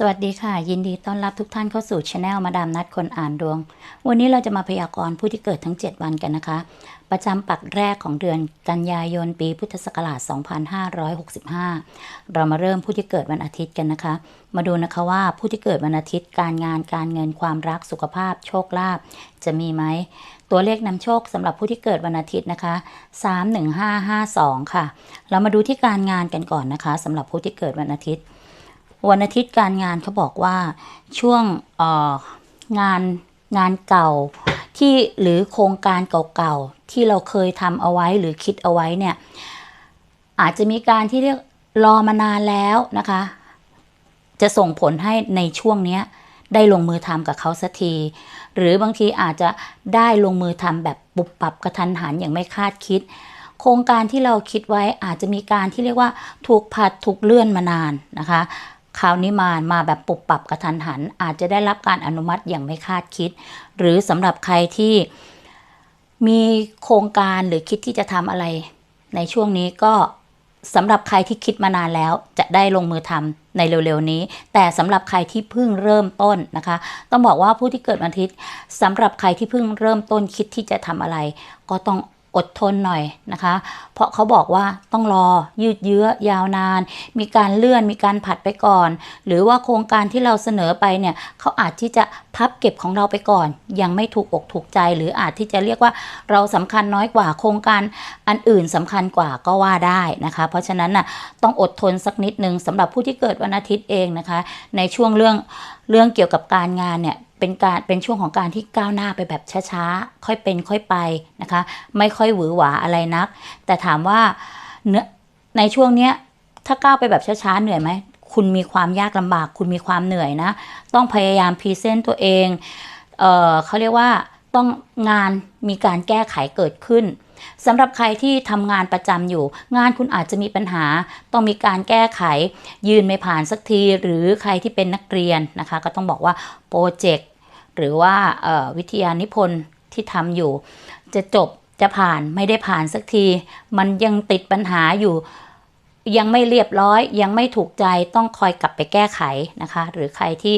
สวัสดีค่ะ ยินดีต้อนรับทุกท่านเข้าสู่ช anel มาดามนัดคนอ่านดวง วันนี้เราจะมาพยากรณ์ผู้ที่เกิดทั้ง 7 วันกันนะคะ ประจำปักแรกของเดือนกันยายนปีพุทธศักราช 2565 เรามาเริ่มผู้ที่เกิดวันอาทิตย์กันนะคะ มาดูนะคะว่าผู้ที่เกิดวันอาทิตย์การงานการเงินความรักสุขภาพ โชคลาภจะมีไหมตัวเลขนำโชคสำหรับผู้ที่เกิดวันอาทิตย์นะคะ 31552 ค่ะ เรามาดูที่การงานกันก่อนนะคะสำหรับผู้ที่เกิดวันอาทิตย์ วันอาทิตย์การงานเขาบอกว่าช่วงงานงานเก่าที่หรือโครงการเก่าๆที่เราเคยทำเอาไว้หรือคิดเอาไว้เนี่ย อาจจะมีการที่เรียกรอมานานแล้วนะคะ จะส่งผลให้ในช่วงนี้ได้ลงมือทำกับเขาสักที หรือบางทีอาจจะได้ลงมือทำแบบปุบปับกระทันหันอย่างไม่คาดคิด โครงการที่เราคิดไว้อาจจะมีการที่เรียกว่าถูกผัดถูกเลื่อนมานานนะคะ คราวนี้มามาแบบปุบปับกระทันหัน อาจจะได้รับการอนุมัติอย่างไม่คาดคิด หรือสำหรับใครที่มีโครงการหรือคิดที่จะทำอะไร ในช่วงนี้ก็สำหรับใครที่คิดมานานแล้วจะได้ลงมือทำในเร็วๆนี้ แต่สำหรับใครที่เพิ่งเริ่มต้นนะคะ ต้องบอกว่าผู้ที่เกิดวันอาทิตย์สำหรับใครที่เพิ่งเริ่มต้นคิดที่จะทำอะไร ก็ต้อง อดทนหน่อยนะคะ เพราะเขาบอกว่าต้องรอยืดเยื้อยาวนาน มีการเลื่อนมีการผัดไปก่อน หรือว่าโครงการที่เราเสนอไปเนี่ยเขาอาจที่จะพับเก็บของเราไปก่อน ยังไม่ถูกอกถูกใจ หรืออาจที่จะเรียกว่าเราสำคัญน้อยกว่าโครงการอันอื่นสำคัญกว่าก็ว่าได้นะคะ เพราะฉะนั้นน่ะต้องอดทนสักนิดนึงสำหรับผู้ที่เกิดวันอาทิตย์เองนะคะ ในช่วงเรื่องเรื่องเกี่ยวกับการงานเนี่ย เป็นการเป็นช่วงของการที่ก้าวหน้าไปแบบช้าๆ ค่อยเป็นค่อยไปนะคะ ไม่ค่อยหวือหวาอะไรนัก แต่ถามว่าเนื้อในช่วงเนี้ยถ้าก้าวไปแบบช้าๆเหนื่อยไหมคุณมีความยากลำบาก คุณมีความเหนื่อยนะ ต้องพยายามพรีเซนต์ตัวเองเออเขาเรียกว่าต้องงานมีการแก้ไขเกิดขึ้นสำหรับใครที่ทำงานประจำอยู่ งานคุณอาจจะมีปัญหา ต้องมีการแก้ไข ยืนไม่ผ่านสักที หรือใครที่เป็นนักเรียนนะคะ ก็ต้องบอกว่าโปรเจกต์ หรือว่าวิทยานิพนธ์ที่ทำอยู่ จะจบจะผ่านไม่ได้ผ่านสักที มันยังติดปัญหาอยู่ ยังไม่เรียบร้อย ยังไม่ถูกใจต้องคอยกลับไปแก้ไขนะคะ หรือใครที่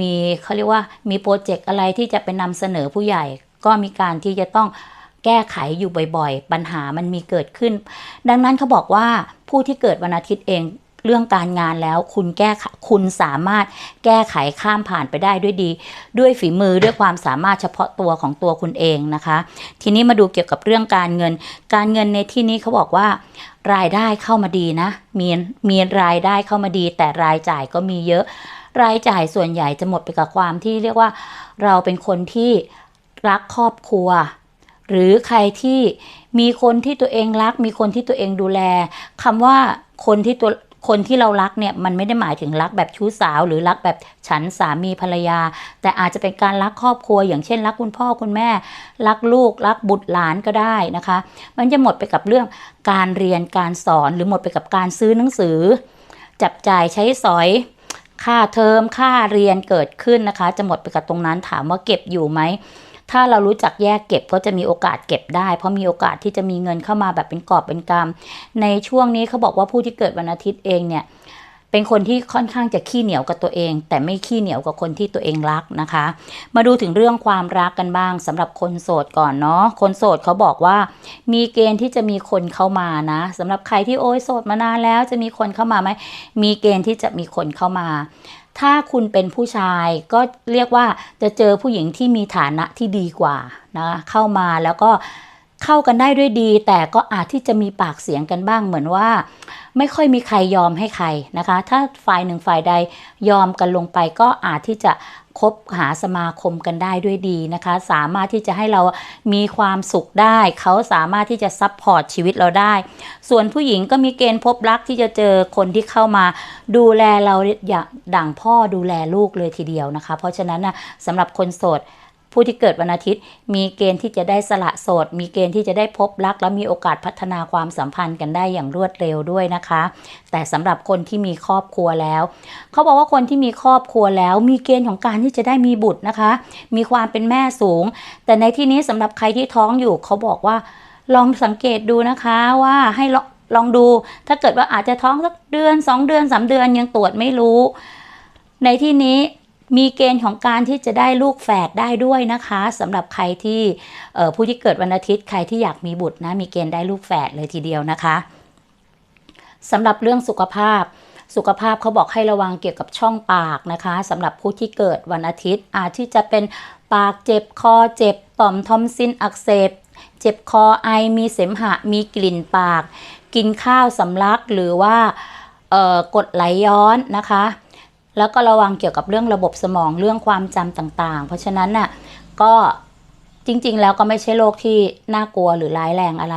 มีเขาเรียกว่ามีโปรเจกต์อะไรที่จะไปนำเสนอผู้ใหญ่ ก็มีการที่จะต้องแก้ไขอยู่บ่อยๆ ปัญหามันมีเกิดขึ้น ดังนั้นเขาบอกว่าผู้ที่เกิดวันอาทิตย์เอง เรื่องการงานแล้วคุณแก้คุณสามารถแก้ไขข้ามผ่านไปได้ด้วยดี ด้วยฝีมือด้วยความสามารถเฉพาะตัวของตัวคุณเองนะคะ ทีนี้มาดูเกี่ยวกับเรื่องการเงิน การเงินในที่นี้เขาบอกว่ารายได้เข้ามาดีนะ มีมีรายได้เข้ามาดี แต่รายจ่ายก็มีเยอะ รายจ่ายส่วนใหญ่จะหมดไปกับความที่เรียกว่าเราเป็นคนที่รักครอบครัว หรือใครที่มีคนที่ตัวเองรัก มีคนที่ตัวเองดูแลคำว่าคนที่ตัว คนที่เรารักเนี่ยมันไม่ได้หมายถึงรักแบบชู้สาว หรือรักแบบฉันสามีภรรยา แต่อาจจะเป็นการรักครอบครัว อย่างเช่น รักคุณพ่อคุณแม่ รักลูก รักบุตรหลานก็ได้นะคะ มันจะหมดไปกับเรื่องการเรียนการสอนหรือหมดไปกับการซื้อหนังสือ จับจ่ายใช้สอยค่าเทอมค่าเรียนเกิดขึ้นนะคะ จะหมดไปกับตรงนั้นถามว่าเก็บอยู่ไหม ถ้าเรารู้จักแยกเก็บก็จะมีโอกาสเก็บได้ เพราะมีโอกาสที่จะมีเงินเข้ามาแบบเป็นกอบเป็นกำในช่วงนี้เขาบอกว่าผู้ที่เกิดวันอาทิตย์เองเนี่ยเป็นคนที่ค่อนข้างจะขี้เหนียวกับตัวเอง แต่ไม่ขี้เหนียวกับคนที่ตัวเองรักนะคะ มาดูถึงเรื่องความรักกันบ้างสำหรับคนโสดก่อนเนาะคนโสดเขาบอกว่า มีเกณฑ์ที่จะมีคนเข้ามานะสำหรับใครที่โอ้ยโสดมานานแล้วจะมีคนเข้ามาไหมมีเกณฑ์ที่จะมีคนเข้ามา ถ้าคุณเป็นผู้ชายก็เรียกว่าจะเจอผู้หญิงที่มีฐานะที่ดีกว่านะเข้ามาแล้วก็เข้ากันได้ด้วยดี แต่ก็อาจที่จะมีปากเสียงกันบ้างเหมือนว่า ไม่ค่อยมีใครยอมให้ใครนะคะ ถ้าฝ่ายหนึ่งฝ่ายใดยอมกันลงไปก็อาจที่จะคบหาสมาคมกันได้ด้วยดีนะคะ สามารถที่จะให้เรามีความสุขได้ เขาสามารถที่จะซับพอร์ตชีวิตเราได้ ส่วนผู้หญิงก็มีเกณฑ์พบรักที่จะเจอคนที่เข้ามา ดูแลเราอย่างดั่งพ่อดูแลลูกเลยทีเดียวนะคะ เพราะฉะนั้นนะสำหรับคนโสด ผู้ที่เกิดวันอาทิตย์ มีเกณฑ์ที่จะได้สละโสด มีเกณฑ์ที่จะได้พบรัก และมีโอกาสพัฒนาความสัมพันธ์กันได้อย่างรวดเร็วด้วยนะคะ แต่สำหรับคนที่มีครอบครัวแล้ว เขาบอกว่าคนที่มีครอบครัวแล้ว มีเกณฑ์ของการที่จะได้มีบุตรนะคะ มีความเป็นแม่สูง แต่ในที่นี้สำหรับใครที่ท้องอยู่ เขาบอกว่าลองสังเกตดูนะคะว่าให้ลองลองดูถ้าเกิดว่าอาจจะท้องสักเดือน 2 เดือน 3 เดือนยังตรวจไม่รู้ ในที่นี้ มีเกณฑ์ของการที่จะได้ลูกแฝดได้ด้วยนะคะสำหรับใครที่ผู้ที่เกิดวันอาทิตย์ใครที่อยากมีบุตรนะมีเกณฑ์ได้ลูกแฝดเลยทีเดียวนะคะสำหรับเรื่องสุขภาพสุขภาพเขาบอกให้ระวังเกี่ยวกับช่องปากนะคะสำหรับผู้ที่เกิดวันอาทิตย์ อาจที่จะเป็นปากเจ็บคอเจ็บต่อมทอมซินอักเสบ เจ็บคอไอมีเสมหะ มีกลิ่นปาก กินข้าวสำลักหรือว่ากดไหลย้อนนะคะ แล้วก็ระวังเกี่ยวกับเรื่องระบบสมองเรื่องความจำต่างๆ เพราะฉะนั้นน่ะก็จริงๆ แล้วก็ไม่ใช่โรคที่น่ากลัวหรือร้ายแรงอะไร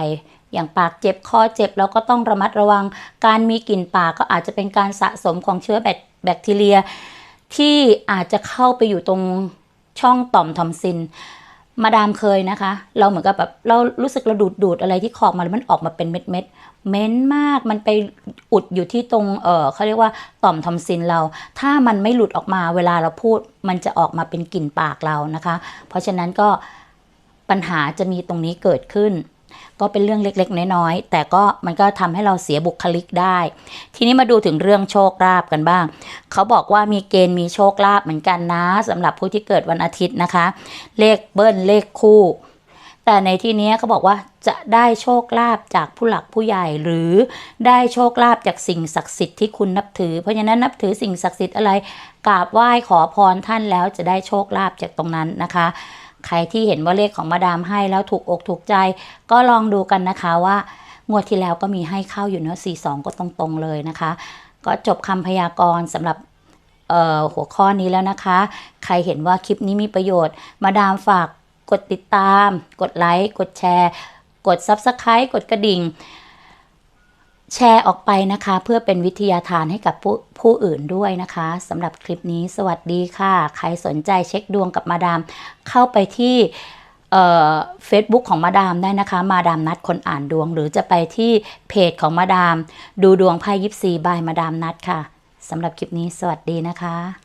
อย่างปากเจ็บคอเจ็บแล้วก็ต้องระมัดระวังการมีกลิ่นปากก็อาจจะเป็นการสะสมของเชื้อแบคแบคทีเรีย ที่อาจจะเข้าไปอยู่ตรงช่องต่อมทอมซิน มาดามเคยนะคะ เราเหมือนกับแบบเรารู้สึกเราดูดดูดอะไรที่ขอบมาแล้วมันออกมาเป็นเม็ดเม็ด เหม้นมาก มันไปอุดอยู่ที่ตรง เออเขาเรียกว่าต่อมทอมซินเรา ถ้ามันไม่หลุดออกมาเวลาเราพูด มันจะออกมาเป็นกลิ่นปากเรานะคะ เพราะฉะนั้นก็ปัญหาจะมีตรงนี้เกิดขึ้น ก็เป็นเรื่องเล็กๆ น้อยๆ แต่ก็มันก็ทำให้เราเสียบุคลิกได้ ทีนี้มาดูถึงเรื่องโชคลาภกันบ้าง เขาบอกว่ามีเกณฑ์มีโชคลาภเหมือนกันนะสำหรับผู้ที่เกิดวันอาทิตย์นะคะ เลขเบิ้ลเลขคู่ แต่ในที่นี้เขาบอกว่าจะได้โชคลาภจากผู้หลักผู้ใหญ่หรือได้โชคลาภจากสิ่งศักดิ์สิทธิ์ที่คุณนับถือ เพราะฉะนั้นนับถือสิ่งศักดิ์สิทธิ์อะไรกราบไหว้ขอพรท่านแล้วจะได้โชคลาภจากตรงนั้นนะคะ ใครที่เห็นว่าเลขของมาดามให้แล้วถูกอกถูกใจ ก็ลองดูกันนะคะว่างวดที่แล้วก็มีให้เข้าอยู่เนอะ42 ก็ตรงๆเลยนะคะ ก็จบคำพยากรณ์สำหรับหัวข้อนี้แล้วนะคะ ใครเห็นว่าคลิปนี้มีประโยชน์ มาดามฝาก กดติดตาม กดไลค์กดแชร์ กด Subscribe กดกระดิ่ง แชร์ออกไปนะคะ เพื่อเป็นวิทยาทานให้กับผู้ผู้อื่นด้วยนะคะสำหรับคลิปนี้สวัสดีค่ะ ใครสนใจเช็คดวงกับมาดาม เข้าไปที่เฟซบุ๊กของมาดามได้นะคะ มาดามนัดคนอ่านดวง หรือจะไปที่เพจของมาดาม ดูดวงไพ่ยิปซีบายมาดามนัดค่ะสำหรับคลิปนี้สวัสดีนะคะ